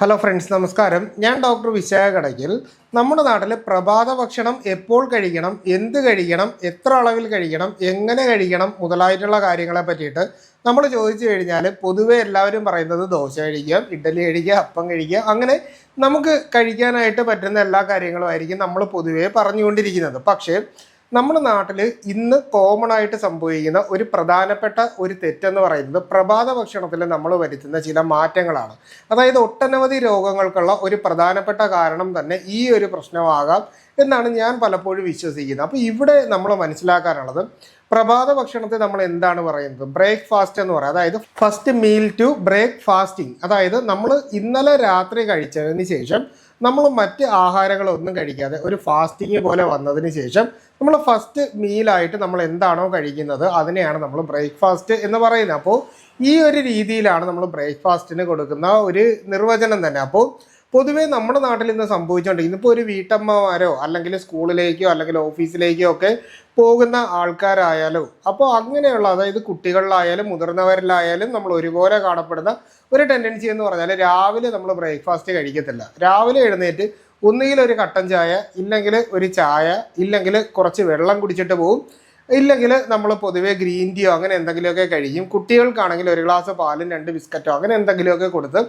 Hello friends നമസ്കാരം. ഞാൻ doctor Vishakha Kadakkal നമ്മുടെ നാട്ടിൽ പ്രഭാത ഭക്ഷണം എപ്പോൾ കഴിക്കണം എന്ത് കഴിക്കണം എത്ര അളവിൽ കഴിക്കണം എങ്ങനെ കഴിക്കണം മുതലായിട്ടുള്ള കാര്യങ്ങളെ പറ്റിയിട്ട് നമ്മൾ ചോദിച്ചു കഴിഞ്ഞാൽ പൊതുവേ എല്ലാവരും പറയുന്നത് ദോശ കഴിക്കാം ഇഡ്ഡലി കഴിക്കുക അപ്പം കഴിക്കുക. അങ്ങനെ നമുക്ക് കഴിക്കാനായിട്ട് പറ്റുന്ന എല്ലാ കാര്യങ്ങളും ആയിരിക്കും നമ്മൾ പൊതുവേ പറഞ്ഞുകൊണ്ടിരിക്കുന്നത്. പക്ഷേ നമ്മുടെ നാട്ടിൽ ഇന്ന് കോമൺ ആയിട്ട് സംഭവിക്കുന്ന ഒരു പ്രധാനപ്പെട്ട ഒരു തെറ്റെന്ന് പറയുന്നത് പ്രഭാത ഭക്ഷണത്തിൽ നമ്മൾ വരുത്തുന്ന ചില മാറ്റങ്ങളാണ്. അതായത് ഒട്ടനവധി രോഗങ്ങൾക്കുള്ള ഒരു പ്രധാനപ്പെട്ട കാരണം തന്നെ ഈ ഒരു പ്രശ്നമാകാം എന്നാണ് ഞാൻ പലപ്പോഴും വിശ്വസിക്കുന്നത്. അപ്പോൾ ഇവിടെ നമ്മൾ മനസ്സിലാക്കാനുള്ളത് പ്രഭാത ഭക്ഷണത്തെ നമ്മൾ എന്താണ് പറയുന്നത്? ബ്രേക്ക്ഫാസ്റ്റ് എന്ന് പറയുക അതായത് ഫസ്റ്റ് മീൽ ടു ബ്രേക്ക്ഫാസ്റ്റിംഗ് അതായത് നമ്മൾ ഇന്നലെ രാത്രി കഴിച്ചതിന് ശേഷം നമ്മൾ മറ്റ് ആഹാരങ്ങളൊന്നും കഴിക്കാതെ ഒരു ഫാസ്റ്റിംഗ് പോലെ വന്നതിന് ശേഷം നമ്മൾ ഫസ്റ്റ് മീലായിട്ട് നമ്മൾ എന്താണോ കഴിക്കുന്നത് അതിനെയാണ് നമ്മൾ ബ്രേക്ക്ഫാസ്റ്റ് എന്ന് പറയുന്നത്. അപ്പോൾ ഈ ഒരു രീതിയിലാണ് നമ്മൾ ബ്രേക്ക്ഫാസ്റ്റിന് കൊടുക്കുന്ന ഒരു നിർവചനം തന്നെ. അപ്പോൾ പൊതുവേ നമ്മുടെ നാട്ടിൽ ഇന്ന് സംഭവിച്ചുകൊണ്ടിരിക്കുന്നത് ഇപ്പോൾ ഒരു വീട്ടമ്മമാരോ അല്ലെങ്കിൽ സ്കൂളിലേക്കോ അല്ലെങ്കിൽ ഓഫീസിലേക്കോ ഒക്കെ പോകുന്ന ആൾക്കാരായാലോ അപ്പോൾ അങ്ങനെയുള്ള അതായത് കുട്ടികളിലായാലും മുതിർന്നവരിലായാലും നമ്മൾ ഒരുപോലെ കാണപ്പെടുന്ന ഒരു ടെൻഡൻസി എന്ന് പറഞ്ഞാൽ രാവിലെ നമ്മൾ ബ്രേക്ക്ഫാസ്റ്റ് കഴിക്കത്തില്ല. രാവിലെ എഴുന്നേറ്റ് ഒന്നുകിൽ ഒരു കട്ടൻ ചായ ഇല്ലെങ്കിൽ ഒരു ചായ ഇല്ലെങ്കിൽ കുറച്ച് വെള്ളം കുടിച്ചിട്ട് പോകും ഇല്ലെങ്കിൽ നമ്മൾ പൊതുവെ ഗ്രീൻ ടീയോ അങ്ങനെ എന്തെങ്കിലുമൊക്കെ കഴിക്കും. കുട്ടികൾക്കാണെങ്കിൽ ഒരു ഗ്ലാസ് പാലും രണ്ട് ബിസ്ക്കറ്റോ അങ്ങനെ എന്തെങ്കിലുമൊക്കെ കൊടുത്ത്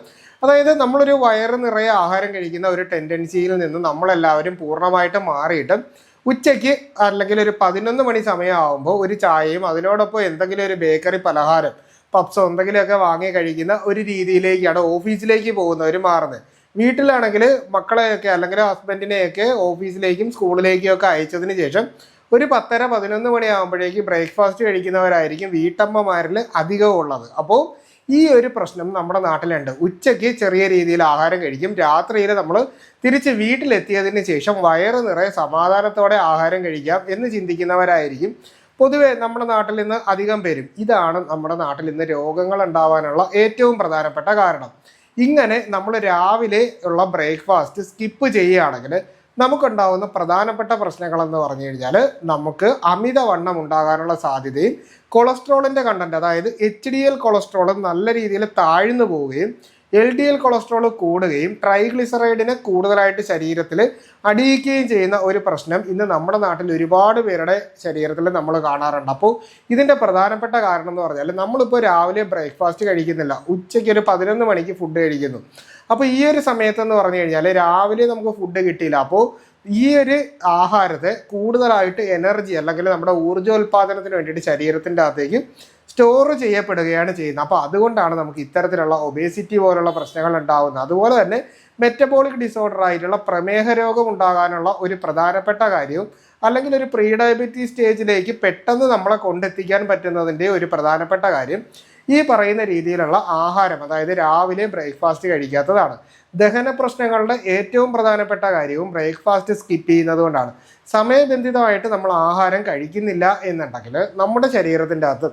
അതായത് നമ്മളൊരു വയറ് നിറയെ ആഹാരം കഴിക്കുന്ന ഒരു ടെൻഡൻസിയിൽ നിന്ന് നമ്മളെല്ലാവരും പൂർണമായിട്ട് മാറിയിട്ട് ഉച്ചയ്ക്ക് അല്ലെങ്കിൽ ഒരു പതിനൊന്ന് മണി സമയമാകുമ്പോൾ ഒരു ചായയും അതിനോടൊപ്പം എന്തെങ്കിലും ഒരു ബേക്കറി പലഹാരം പപ്സോ എന്തെങ്കിലുമൊക്കെ വാങ്ങി കഴിക്കുന്ന ഒരു രീതിയിലേക്കാണ് ഓഫീസിലേക്ക് പോകുന്നവർ മാറുന്നത്. വീട്ടിലാണെങ്കിൽ മക്കളെയൊക്കെ അല്ലെങ്കിൽ ഹസ്ബൻഡിനെയൊക്കെ ഓഫീസിലേക്കും സ്കൂളിലേക്കും ഒക്കെ അയച്ചതിന് ശേഷം ഒരു പത്തര പതിനൊന്ന് മണിയാകുമ്പോഴേക്ക് ബ്രേക്ക്ഫാസ്റ്റ് കഴിക്കുന്നവരായിരിക്കും വീട്ടമ്മമാരിൽ അധികവും ഉള്ളത്. അപ്പോൾ ഈ ഒരു പ്രശ്നം നമ്മുടെ നാട്ടിലുണ്ട്. ഉച്ചയ്ക്ക് ചെറിയ രീതിയിൽ ആഹാരം കഴിക്കും. രാത്രിയിൽ നമ്മൾ തിരിച്ച് വീട്ടിലെത്തിയതിന് ശേഷം വയറ് നിറയെ സമാധാനത്തോടെ ആഹാരം കഴിക്കാം എന്ന് ചിന്തിക്കുന്നവരായിരിക്കും. പൊതുവെ നമ്മുടെ നാട്ടിൽ നിന്ന് അധികം പേരും. ഇതാണ് നമ്മുടെ നാട്ടിൽ നിന്ന് രോഗങ്ങൾ ഉണ്ടാവാനുള്ള ഏറ്റവും പ്രധാനപ്പെട്ട കാരണം. ഇങ്ങനെ നമ്മൾ രാവിലെ ഉള്ള ബ്രേക്ക്ഫാസ്റ്റ് സ്കിപ്പ് ചെയ്യുകയാണെങ്കിൽ നമുക്കുണ്ടാവുന്ന പ്രധാനപ്പെട്ട പ്രശ്നങ്ങളെന്ന് പറഞ്ഞു കഴിഞ്ഞാൽ നമുക്ക് അമിതവണ്ണം ഉണ്ടാകാനുള്ള സാധ്യതയും കൊളസ്ട്രോളിന്റെ കണ്ടന്റ് അതായത് എച്ച് ഡി എൽ കൊളസ്ട്രോൾ നല്ല രീതിയിൽ താഴ്ന്നു പോവുകയും എൽ ഡി എൽ കൊളസ്ട്രോൾ കൂടുകയും ട്രൈഗ്ലിസറൈഡിനെ കൂടുതലായിട്ട് ശരീരത്തിൽ അടിയിക്കുകയും ചെയ്യുന്ന ഒരു പ്രശ്നം ഇന്ന് നമ്മുടെ നാട്ടിൽ ഒരുപാട് പേരുടെ ശരീരത്തിൽ നമ്മൾ കാണാറുണ്ട്. അപ്പോൾ ഇതിന്റെ പ്രധാനപ്പെട്ട കാരണം എന്ന് പറഞ്ഞാൽ നമ്മളിപ്പോൾ രാവിലെ ബ്രേക്ക്ഫാസ്റ്റ് കഴിക്കുന്നില്ല. ഉച്ചയ്ക്ക് ഒരു പതിനൊന്ന് മണിക്ക് ഫുഡ് കഴിക്കുന്നു. അപ്പോൾ ഈ ഒരു സമയത്തെന്ന് പറഞ്ഞു കഴിഞ്ഞാൽ രാവിലെ നമുക്ക് ഫുഡ് കിട്ടിയില്ല. അപ്പോൾ ഈ ഒരു ആഹാരത്തെ കൂടുതലായിട്ട് എനർജി അല്ലെങ്കിൽ നമ്മുടെ ഊർജോൽപാദനത്തിന് വേണ്ടിയിട്ട് ശരീരത്തിന്റെ അകത്തേക്ക് സ്റ്റോർ ചെയ്യപ്പെടുകയാണ് ചെയ്യുന്നത്. അപ്പോൾ അതുകൊണ്ടാണ് നമുക്ക് ഇത്തരത്തിലുള്ള ഒബേസിറ്റി പോലുള്ള പ്രശ്നങ്ങൾ ഉണ്ടാകുന്നത് അതുപോലെ തന്നെ മെറ്റബോളിക് ഡിസോർഡർ ആയിട്ടുള്ള പ്രമേഹ രോഗം ഉണ്ടാകാനുള്ള ഒരു പ്രധാനപ്പെട്ട കാര്യവും അല്ലെങ്കിൽ ഒരു പ്രീ ഡയബറ്റീസ് സ്റ്റേജിലേക്ക് പെട്ടെന്ന് നമ്മളെ കൊണ്ടെത്തിക്കാൻ പറ്റുന്നതിന്റെ ഒരു പ്രധാനപ്പെട്ട കാര്യം ഈ പറയുന്ന രീതിയിലുള്ള ആഹാരം അതായത് രാവിലെ ബ്രേക്ക്ഫാസ്റ്റ് കഴിക്കാത്തതാണ്. ദഹന പ്രശ്നങ്ങളുടെ ഏറ്റവും പ്രധാനപ്പെട്ട കാര്യവും ബ്രേക്ക്ഫാസ്റ്റ് സ്കിപ്പ് ചെയ്യുന്നത് കൊണ്ടാണ്. സമയബന്ധിതമായിട്ട് നമ്മൾ ആഹാരം കഴിക്കുന്നില്ല എന്നുണ്ടെങ്കിൽ നമ്മുടെ ശരീരത്തിന്റെ അകത്ത്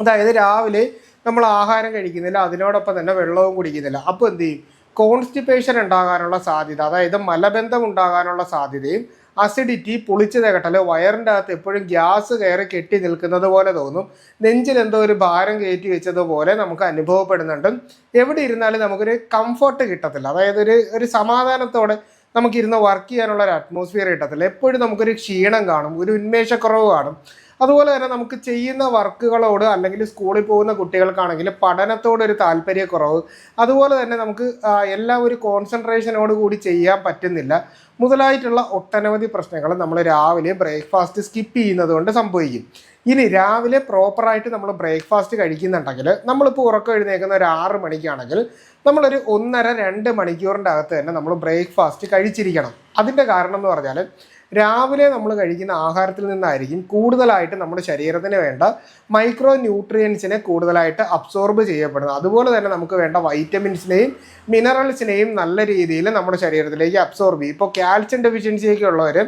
അതായത് രാവിലെ നമ്മൾ ആഹാരം കഴിക്കുന്നില്ല അതിനോടൊപ്പം തന്നെ വെള്ളവും കുടിക്കുന്നില്ല. അപ്പോൾ എന്ത് ചെയ്യും? കോൺസ്റ്റിപ്പേഷൻ ഉണ്ടാകാനുള്ള സാധ്യത അതായത് മലബന്ധം ഉണ്ടാകാനുള്ള സാധ്യതയും അസിഡിറ്റി പുളിച്ചു തകട്ടൽ വയറിന്റെ അകത്ത് എപ്പോഴും ഗ്യാസ് കയറി കെട്ടി നിൽക്കുന്നത് പോലെ തോന്നും. നെഞ്ചിൽ എന്തോ ഒരു ഭാരം കയറ്റി വെച്ചതുപോലെ നമുക്ക് അനുഭവപ്പെടുന്നുണ്ട്. എവിടെ ഇരുന്നാലും നമുക്കൊരു കംഫർട്ട് കിട്ടത്തില്ല. അതായത് ഒരു ഒരു സമാധാനത്തോടെ നമുക്കിരുന്ന് വർക്ക് ചെയ്യാനുള്ള ഒരു അറ്റ്മോസ്ഫിയർ കിട്ടത്തില്ല. എപ്പോഴും നമുക്കൊരു ക്ഷീണം കാണും ഒരു ഉന്മേഷക്കുറവ് കാണും. അതുപോലെ തന്നെ നമുക്ക് ചെയ്യുന്ന വർക്കുകളോട് അല്ലെങ്കിൽ സ്കൂളിൽ പോകുന്ന കുട്ടികൾക്കാണെങ്കിൽ പഠനത്തോടൊരു താല്പര്യക്കുറവ്. അതുപോലെ തന്നെ നമുക്ക് എല്ലാം ഒരു കോൺസെൻട്രേഷനോട് കൂടി ചെയ്യാൻ പറ്റുന്നില്ല. മുതലായിട്ടുള്ള ഒട്ടനവധി പ്രശ്നങ്ങൾ നമ്മൾ രാവിലെ ബ്രേക്ക്ഫാസ്റ്റ് സ്കിപ്പ് ചെയ്യുന്നത് കൊണ്ട് സംഭവിക്കും. ഇനി രാവിലെ പ്രോപ്പറായിട്ട് നമ്മൾ ബ്രേക്ക്ഫാസ്റ്റ് കഴിക്കുന്നുണ്ടെങ്കിൽ നമ്മളിപ്പോൾ ഉറക്കം എഴുന്നേക്കുന്ന ഒരു ആറ് മണിക്കാണെങ്കിൽ നമ്മളൊരു ഒന്നര രണ്ട് മണിക്കൂറിന്റെ അകത്ത് തന്നെ നമ്മൾ ബ്രേക്ക്ഫാസ്റ്റ് കഴിച്ചിരിക്കണം. അതിന്റെ കാരണം എന്ന് പറഞ്ഞാൽ രാവിലെ നമ്മൾ കഴിക്കുന്ന ആഹാരത്തിൽ നിന്നായിരിക്കും കൂടുതലായിട്ട് നമ്മുടെ ശരീരത്തിന് വേണ്ട മൈക്രോ ന്യൂട്രിയൻസിനെ കൂടുതലായിട്ട് അബ്സോർബ് ചെയ്യപ്പെടുന്നത്. അതുപോലെ തന്നെ നമുക്ക് വേണ്ട വൈറ്റമിൻസിനെയും മിനറൽസിനെയും നല്ല രീതിയിൽ നമ്മുടെ ശരീരത്തിലേക്ക് അബ്സോർബ് ചെയ്യും. ഇപ്പോൾ കാൽഷ്യം ഡെഫിഷ്യൻസിയൊക്കെ ഉള്ളവർ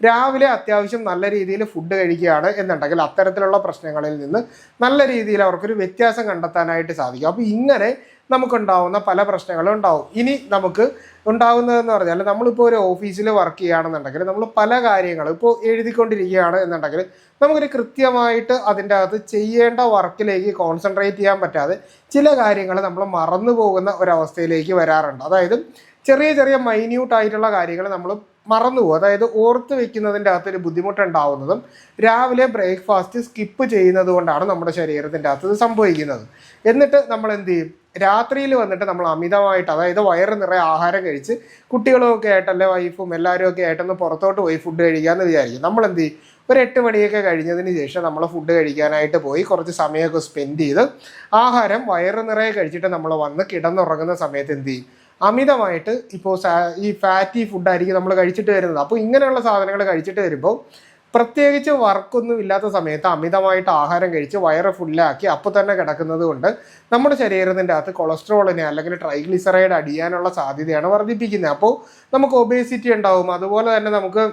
രാവിലെ അത്യാവശ്യം നല്ല രീതിയിൽ ഫുഡ് കഴിക്കുകയാണ് എന്നുണ്ടെങ്കിൽ അത്തരത്തിലുള്ള പ്രശ്നങ്ങളിൽ നിന്ന് നല്ല രീതിയിൽ അവർക്കൊരു വ്യത്യാസം കണ്ടെത്താനായിട്ട് സാധിക്കും. അപ്പോൾ ഇങ്ങനെ നമുക്കുണ്ടാവുന്ന പല പ്രശ്നങ്ങളും ഉണ്ടാവും. ഇനി നമുക്ക് ഉണ്ടാകുന്നതെന്ന് പറഞ്ഞാൽ നമ്മളിപ്പോൾ ഒരു ഓഫീസിൽ വർക്ക് ചെയ്യുകയാണെന്നുണ്ടെങ്കിൽ നമ്മൾ പല കാര്യങ്ങളും ഇപ്പോൾ എഴുതിക്കൊണ്ടിരിക്കുകയാണ് എന്നുണ്ടെങ്കിൽ നമുക്കൊരു കൃത്യമായിട്ട് അതിന്റെ അകത്ത് ചെയ്യേണ്ട വർക്കിലേക്ക് കോൺസെൻട്രേറ്റ് ചെയ്യാൻ പറ്റാതെ ചില കാര്യങ്ങൾ നമ്മൾ മറന്നു പോകുന്ന ഒരവസ്ഥയിലേക്ക് വരാറുണ്ട്. അതായത് ചെറിയ ചെറിയ മൈന്യൂട്ട് ആയിട്ടുള്ള കാര്യങ്ങൾ നമ്മൾ മറന്നു പോകും. അതായത് ഓർത്ത് വെക്കുന്നതിന്റെ അകത്തൊരു ബുദ്ധിമുട്ടുണ്ടാവുന്നതും രാവിലെ ബ്രേക്ക്ഫാസ്റ്റ് സ്കിപ്പ് ചെയ്യുന്നത് കൊണ്ടാണ് നമ്മുടെ ശരീരത്തിന്റെ അകത്ത് സംഭവിക്കുന്നത്. എന്നിട്ട് നമ്മൾ എന്ത് ചെയ്യും? രാത്രിയിൽ വന്നിട്ട് നമ്മൾ അമിതമായിട്ട് അതായത് വയറ് നിറയെ ആഹാരം കഴിച്ച് കുട്ടികളൊക്കെ ആയിട്ടല്ലേ വൈഫും എല്ലാവരും ഒക്കെ ആയിട്ടൊന്ന് പുറത്തോട്ട് പോയി ഫുഡ് കഴിക്കാമെന്ന് വിചാരിക്കും. നമ്മൾ എന്ത് ചെയ്യും? ഒരു എട്ട് മണിയൊക്കെ കഴിഞ്ഞതിന് ശേഷം നമ്മൾ ഫുഡ് കഴിക്കാനായിട്ട് പോയി കുറച്ച് സമയമൊക്കെ സ്പെൻഡ് ചെയ്ത് ആഹാരം വയറ് നിറയെ കഴിച്ചിട്ട് നമ്മൾ വന്ന് കിടന്നുറങ്ങുന്ന സമയത്ത് എന്ത് ചെയ്യും? അമിതമായിട്ട് ഇപ്പോൾ ഈ ഫാറ്റി ഫുഡായിരിക്കും നമ്മൾ കഴിച്ചിട്ട് വരുന്നത്. അപ്പോൾ ഇങ്ങനെയുള്ള സാധനങ്ങൾ കഴിച്ചിട്ട് വരുമ്പോൾ പ്രത്യേകിച്ച് വർക്കൊന്നും ഇല്ലാത്ത സമയത്ത് അമിതമായിട്ട് ആഹാരം കഴിച്ച് വയറ് ഫുള്ളാക്കി അപ്പോൾ തന്നെ കിടക്കുന്നത് കൊണ്ട് നമ്മുടെ ശരീരത്തിന്റെ അകത്ത് കൊളസ്ട്രോളിനെ അല്ലെങ്കിൽ ട്രൈഗ്ലിസറൈഡ് അടിയാനുള്ള സാധ്യതയാണ് വർദ്ധിപ്പിക്കുന്നത്. അപ്പോൾ നമുക്ക് ഒബേസിറ്റി ഉണ്ടാവും. അതുപോലെ തന്നെ നമുക്ക്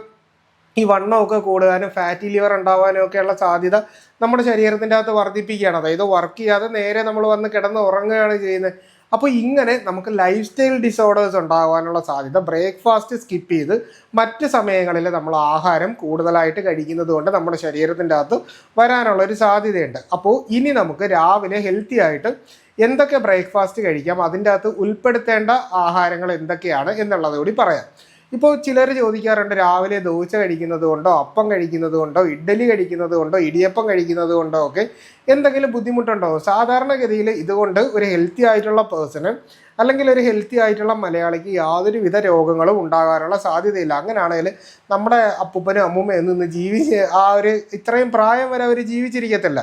ഈ വണ്ണമൊക്കെ കൂടുവാനും ഫാറ്റി ലിവർ ഉണ്ടാവാനും ഒക്കെയുള്ള സാധ്യത നമ്മുടെ ശരീരത്തിന്റെ അകത്ത് വർദ്ധിപ്പിക്കുകയാണ്. അതായത് വർക്ക് ചെയ്യാതെ നേരെ നമ്മൾ വന്ന് കിടന്ന് ഉറങ്ങുകയാണ് ചെയ്യുന്നത്. അപ്പോൾ ഇങ്ങനെ നമുക്ക് ലൈഫ് സ്റ്റൈൽ ഡിസോർഡേഴ്സ് ഉണ്ടാകാനുള്ള സാധ്യത ബ്രേക്ക്ഫാസ്റ്റ് സ്കിപ്പ് ചെയ്ത് മറ്റ് സമയങ്ങളിൽ നമ്മൾ ആഹാരം കൂടുതലായിട്ട് കഴിക്കുന്നത് കൊണ്ട് നമ്മുടെ ശരീരത്തിന്റെ അകത്ത് വരാനുള്ള ഒരു സാധ്യതയുണ്ട്. അപ്പോൾ ഇനി നമുക്ക് രാവിലെ ഹെൽത്തി ആയിട്ട് എന്തൊക്കെ ബ്രേക്ക്ഫാസ്റ്റ് കഴിക്കാം അതിന്റെ അകത്ത് ഉൾപ്പെടുത്തേണ്ട ആഹാരങ്ങൾ എന്തൊക്കെയാണ് എന്നുള്ളത് കൂടി പറയാം. ഇപ്പോൾ ചിലർ ചോദിക്കാറുണ്ട് രാവിലെ ദോശ കഴിക്കുന്നത് കൊണ്ടോ അപ്പം കഴിക്കുന്നത് കൊണ്ടോ ഇഡ്ഡലി കഴിക്കുന്നത് കൊണ്ടോ ഇടിയപ്പം കഴിക്കുന്നത് കൊണ്ടോ ഒക്കെ എന്തെങ്കിലും ബുദ്ധിമുട്ടുണ്ടോ? സാധാരണഗതിയിൽ ഇതുകൊണ്ട് ഒരു ഹെൽത്തി ആയിട്ടുള്ള പേഴ്സണ് അല്ലെങ്കിൽ ഒരു ഹെൽത്തി ആയിട്ടുള്ള മലയാളിക്ക് യാതൊരുവിധ രോഗങ്ങളും ഉണ്ടാകാനുള്ള സാധ്യതയില്ല. അങ്ങനെയാണെങ്കിൽ നമ്മുടെ അപ്പൂപ്പനും അമ്മൂമ്മയും നിന്ന് ജീവിച്ച് ആ ഒരു ഇത്രയും പ്രായം വരെ അവർ ജീവിച്ചിരിക്കത്തില്ല.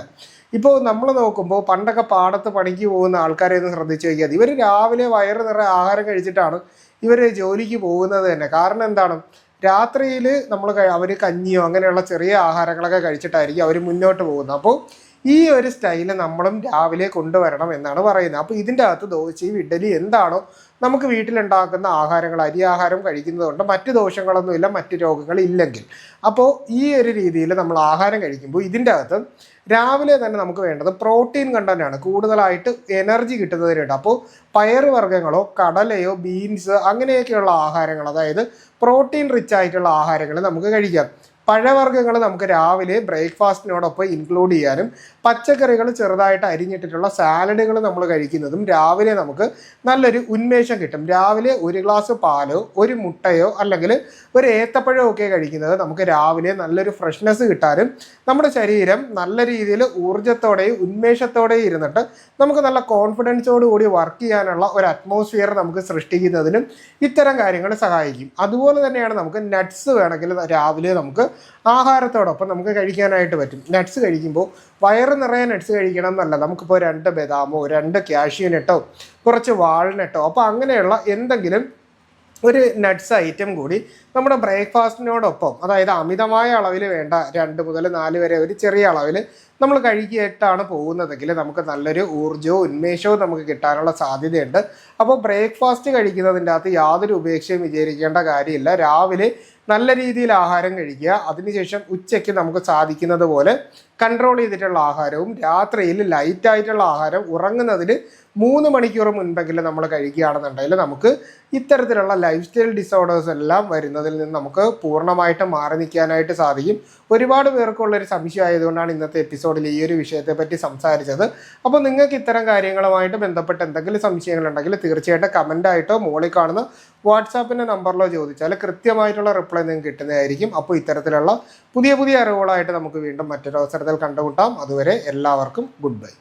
ഇപ്പോൾ നമ്മൾ നോക്കുമ്പോൾ പണ്ടൊക്കെ പാടത്ത് പണിക്ക് പോകുന്ന ആൾക്കാരെ ഒന്ന് ശ്രദ്ധിച്ചു നോക്കിയാൽ ഇവർ രാവിലെ വയറ് നിറയെ ആഹാരം കഴിച്ചിട്ടാണ് ഇവർ ജോലിക്ക് പോകുന്നത് തന്നെ. കാരണം എന്താണ്? രാത്രിയിൽ നമ്മൾ അവർ കഞ്ഞിയോ അങ്ങനെയുള്ള ചെറിയ ആഹാരങ്ങളൊക്കെ കഴിച്ചിട്ടായിരിക്കും അവർ മുന്നോട്ട് പോകുന്നത്. അപ്പോൾ ഈ ഒരു സ്റ്റൈൽ നമ്മളും രാവിലെ കൊണ്ടുവരണം എന്നാണ് പറയുന്നത്. അപ്പോൾ ഇതിന്റെ അകത്ത് ദോശയും ഇഡലി എന്താണോ നമുക്ക് വീട്ടിലുണ്ടാക്കുന്ന ആഹാരങ്ങൾ അരി ആഹാരം കഴിക്കുന്നത് കൊണ്ട് മറ്റ് ദോഷങ്ങളൊന്നുമില്ല മറ്റ് രോഗങ്ങൾ ഇല്ലെങ്കിൽ. അപ്പോൾ ഈ ഒരു രീതിയിൽ നമ്മൾ ആഹാരം കഴിക്കുമ്പോൾ ഇതിന്റെ അകത്ത് രാവിലെ തന്നെ നമുക്ക് വേണ്ടത് പ്രോട്ടീൻ കണ്ടന്റാണ്. കൂടുതലായിട്ട് എനർജി കിട്ടുന്നതിനുണ്ട് അപ്പോൾ പയറുവർഗങ്ങളോ കടലയോ ബീൻസ് അങ്ങനെയൊക്കെയുള്ള ആഹാരങ്ങൾ അതായത് പ്രോട്ടീൻ റിച്ച് ആയിട്ടുള്ള ആഹാരങ്ങൾ നമുക്ക് കഴിക്കാം. പഴവർഗങ്ങൾ നമുക്ക് രാവിലെ ബ്രേക്ക്ഫാസ്റ്റിനോടൊപ്പം ഇൻക്ലൂഡ് ചെയ്യാനും പച്ചക്കറികൾ ചെറുതായിട്ട് അരിഞ്ഞിട്ടിട്ടുള്ള സാലഡുകൾ നമ്മൾ കഴിക്കുന്നതും രാവിലെ നമുക്ക് നല്ലൊരു ഉന്മേഷം കിട്ടും. രാവിലെ ഒരു ഗ്ലാസ് പാലോ ഒരു മുട്ടയോ അല്ലെങ്കിൽ ഒരു ഏത്തപ്പഴമോ ഒക്കെ കഴിക്കുന്നത് നമുക്ക് രാവിലെ നല്ലൊരു ഫ്രഷ്നെസ് കിട്ടാനും നമ്മുടെ ശരീരം നല്ല രീതിയിൽ ഊർജത്തോടെയും ഉന്മേഷത്തോടെയും ഇരുന്നിട്ട് നമുക്ക് നല്ല കോൺഫിഡൻസോട് കൂടി വർക്ക് ചെയ്യാനുള്ള ഒരു അറ്റ്മോസ്ഫിയർ നമുക്ക് സൃഷ്ടിക്കുന്നതിനും ഇത്തരം കാര്യങ്ങൾ സഹായിക്കും. അതുപോലെ തന്നെയാണ് നമുക്ക് നട്ട്സ് വേണമെങ്കിൽ രാവിലെ നമുക്ക് ആഹാരത്തോടൊപ്പം നമുക്ക് കഴിക്കാനായിട്ട് പറ്റും. നട്ട്സ് കഴിക്കുമ്പോൾ വയറ് നിറയെ നട്ട്സ് കഴിക്കണം എന്നല്ല. നമുക്കിപ്പോൾ രണ്ട് ബദാമോ രണ്ട് കാഷ്യൂ നട്ടോ കുറച്ച് വാൾനട്ടോ അപ്പോൾ അങ്ങനെയുള്ള എന്തെങ്കിലും ഒരു നട്ട്സ് ഐറ്റം കൂടി നമ്മുടെ ബ്രേക്ക്ഫാസ്റ്റിനോടൊപ്പം അതായത് അമിതമായ അളവിൽ വേണ്ട രണ്ട് മുതൽ നാല് വരെ ഒരു ചെറിയ അളവിൽ നമ്മൾ കഴിക്കായിട്ടാണ് പോകുന്നതെങ്കിൽ നമുക്ക് നല്ലൊരു ഊർജവും ഉന്മേഷവും നമുക്ക് കിട്ടാനുള്ള സാധ്യതയുണ്ട്. അപ്പോൾ ബ്രേക്ക്ഫാസ്റ്റ് കഴിക്കുന്നതിന്റെ അകത്ത് യാതൊരു ഉപേക്ഷയും വിചാരിക്കേണ്ട കാര്യമില്ല. രാവിലെ നല്ല രീതിയിൽ ആഹാരം കഴിക്കുക. അതിനുശേഷം ഉച്ചയ്ക്ക് നമുക്ക് സാധിക്കുന്നത് പോലെ കൺട്രോൾ ചെയ്തിട്ടുള്ള ആഹാരവും രാത്രിയിൽ ലൈറ്റായിട്ടുള്ള ആഹാരം ഉറങ്ങുന്നതിന് മൂന്ന് മണിക്കൂർ മുൻപെങ്കിലും നമ്മൾ കഴിക്കുകയാണെന്നുണ്ടെങ്കിൽ നമുക്ക് ഇത്തരത്തിലുള്ള ലൈഫ് സ്റ്റൈൽ ഡിസോർഡേഴ്സ് എല്ലാം വരുന്നതിൽ നിന്ന് നമുക്ക് പൂർണമായിട്ട് മാറി നിൽക്കാനായിട്ട് സാധിക്കും. ഒരുപാട് പേർക്കുള്ളൊരു സംശയം ആയതുകൊണ്ടാണ് ഇന്നത്തെ എപ്പിസോഡിൽ ഈ ഒരു വിഷയത്തെ പറ്റി സംസാരിച്ചത്. അപ്പോൾ നിങ്ങൾക്ക് ഇത്തരം കാര്യങ്ങളുമായിട്ട് ബന്ധപ്പെട്ട് എന്തെങ്കിലും സംശയങ്ങളുണ്ടെങ്കിൽ തീർച്ചയായിട്ടും കമന്റായിട്ടോ മുകളിൽ കാണുന്ന വാട്സാപ്പിന്റെ നമ്പറിലോ ചോദിച്ചാൽ കൃത്യമായിട്ടുള്ള റിപ്ലൈ നിങ്ങൾക്ക് കിട്ടുന്നതായിരിക്കും. അപ്പോൾ ഇത്തരത്തിലുള്ള പുതിയ പുതിയ അറിവുകളായിട്ട് നമുക്ക് വീണ്ടും മറ്റൊരു അവസരത്തിൽ കണ്ടുമുട്ടാം. അതുവരെ എല്ലാവർക്കും ഗുഡ് ബൈ